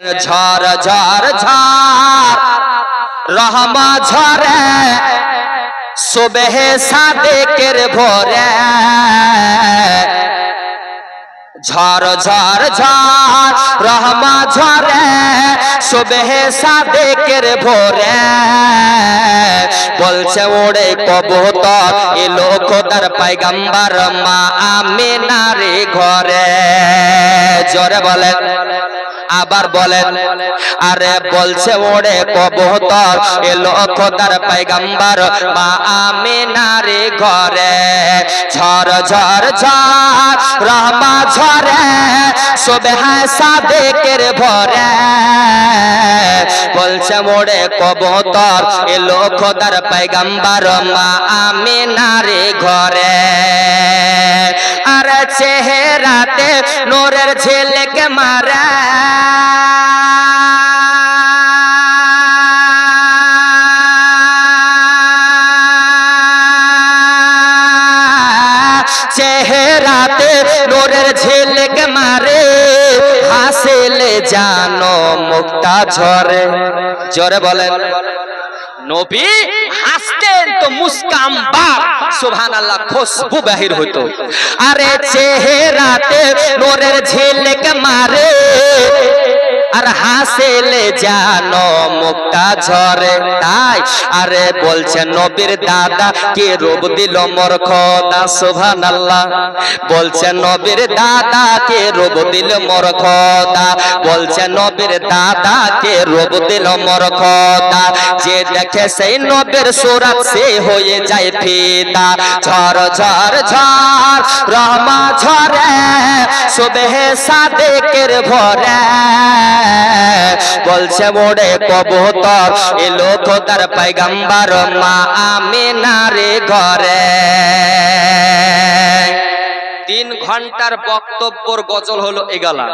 ঝড় ঝড় ঝড়, রহমা ঝরে, সুবেহে সাদেকের ভোরে। ঝড় ঝড় ঝড়, রহমা ঝরে, সুবেহে সাদেকের ভোরে। বলছে ওড়ে কবুতর এলো খোদার পাইগাম্বার মা আমিনারে ঘরে। জোরে বলেন। আবার বলেন, আরে বলছে ওড়ে কবুতর এলো খোদার পাইগাম্বার, মা আমিনারে ঘরে, ঝর ঝড় ঝড়, রহমা ঝরে, সুবহে সাদেকের ভরে। বলছে মোড়ে কবুতর এলো খোদার পাইগাম্বার, মা আমিনারে ঘরে। আর চেহারাতে নোরের ঝিলকে মারা। চেহারাতে নোরের ঝিলকে মারে। হাসিলে জানো মুক্তা ঝরে। জোরে বলেন, নবী হাসতেন তো মুস্কাম বার সুবহানাল্লাহ, খুশবু বাহির হইতো। আরে চেহারাতে নোরের ঝিলক মারে। আর হাসেলে জানো, মুক্তা ঝরে তাই। আরে বলছে নবীর দাদা, কে রূপ দিল মোর খোদা, সুবহানাল্লাহ। বলছে নবীর দাদা, কে রূপ দিল মোর খোদা। বলছে নবীর দাদা, কে রূপ দিল মোর খোদা। যে দেখে সেই নবীর সুরাত সে হয়ে যায় ফিদা। ঝড় ঝড় ঝড়, রহমা ঝরে, সুবেহে সাদেকের ভরে। বলছে মোড়ে কবুতর এলো খোদার পাইগাম্বার মা আমিনারে ঘরে। তিন ঘণ্টার বক্তব্যর গজল হলো এগালা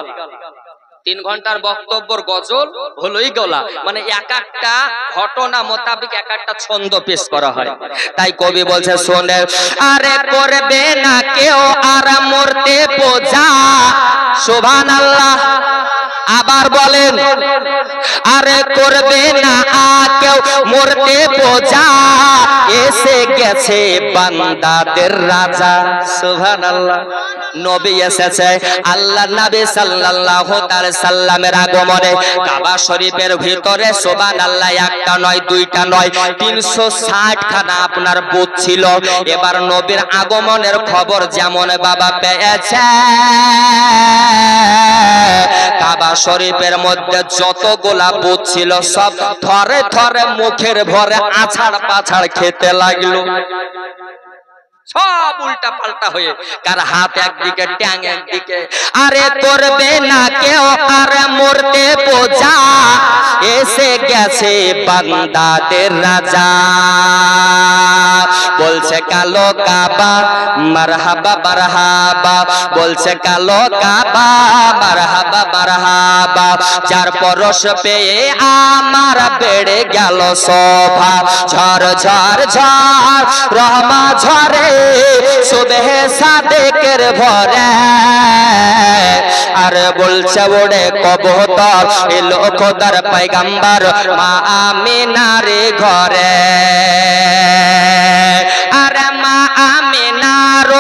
তিন ঘণ্টার বক্তব্যর গজল হলো গলা। মানে এক একটা ঘটনা মোতাবেক এক একটা ছন্দ পেশ করা হয়। তাই কবি বলছে, শোনে, আরে করবে না কেউ আর মরতে পূজা শোভান আল্লাহ আবার বলেন আরে করবে না কেউ মরতে পূজা এসে গেছে বান্দাদের রাজা, সুবহানাল্লাহ। নবী এসেছে আল্লাহ নবী সাল্লাল্লাহু তাআলা সাল্লামের আগমনে কাবা শরীফের ভিতরে সুবহানাল্লাহ একটা নয়, দুইটা নয় 360 খানা আপনার বুথ ছিল। এবার নবীর আগমনের খবর যেমন বাবা পেয়েছে, কাবা শরীফের মধ্যে যতগুলা বুথ ছিল, সব থরে থরে মুখের ভরে আছাড় পাছাড় খেতে লাগল। সব উল্টা পাল্টা হয়ে কার হাত একদিকে ট্যাং একদিকে। আরে করবে না কেউ আর মরতে বোঝা। এসে গেছে বান্দাদের রাজা। বলছে কালো কাবা মারহাবা মারহাবা বলছে কালো কাবা মারহাবা মারহাবা যার পরশ পেয়ে আমার বেড়ে গেল শোভা। ঝড় ঝড় ঝড় রহমা ঝরে সুবেহে সাদেকের ভরে। আর বলছে ওড়ে কবুতর এলো খোদার পাইগাম্বার মা আমিনারে ঘরে। আর মা আমিনার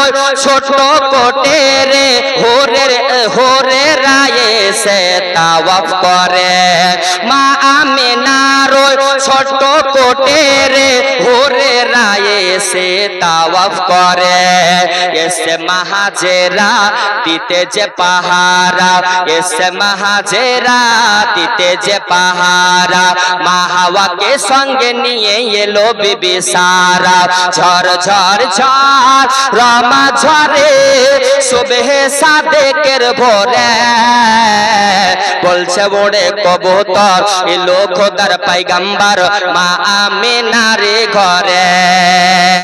ছোট কোটে রে হোরে হোরে রায়ে সে তাওয়াফ করে। মা আমিনার ওই ছোট কোটে রে হোরে রায়ে সে তাওয়াফ করে। এসে মাহাজেরা দিতে যে পাহারা, এসে মাহাজেরা দিতে যে পাহারা। মাহাওয়াকে সঙ্গে নিয়ে এলো বিবি সারা। ঝড় ঝড় ঝড়, রমা ঝরে সুবেহে সাদেকের ভোরে বলছে ওরে কবুতর লোক তার পাইগাম্বার মা আমিনারে ঘরে।